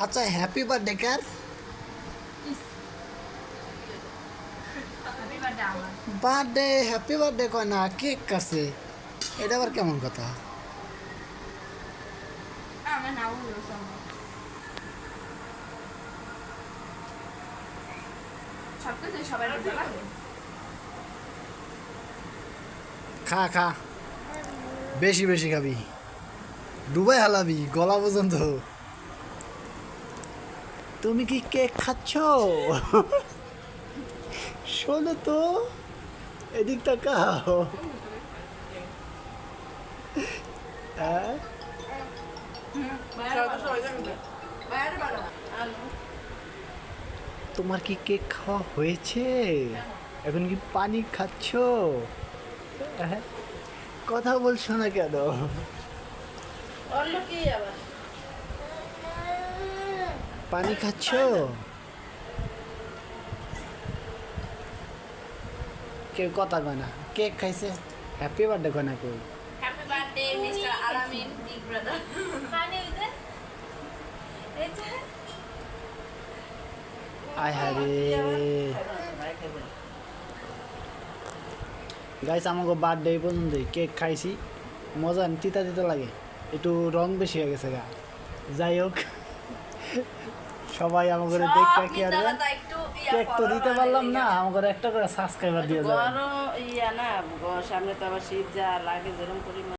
আচ্ছা happy birthday কার? Birthday happy birthday কয় না কেক কাছে। এটা আবার কেমন কথা? খা খা। বেশি বেশি খাবি। ডুবাই হালাবি, গলা পর্যন্ত। তুমি কি কেক খাচ্ছ? শোনো তো, এদিক হ্যাঁ? তোমার কি কেক খাওয়া হয়েছে? এখন কি পানি খাচ্ছ? হ্যাঁ? কথা বলছো না কেন? পানি খাচ্ছ? কেউ কথা কয় না। কেক খাইছে? হ্যাপি বার্থডে কয় না কেউ? Happy birthday mister Alamin big brother আয় হারে গাইস আমাকে বার্থডে পর্যন্ত কেক খাইছি। মজা তিতা তিতা লাগে। একটু রং বেশি হয়ে গেছে গা। যাই হোক সবাই আমাকে দেখতে কি আর কেক তো দিতে পারলাম না আমাকে একটা করে সাবস্ক্রাইবার দিয়ে যাবে ইয়া না সামনে তো আবার শীত যা লাগে যেরকম পরিমাণ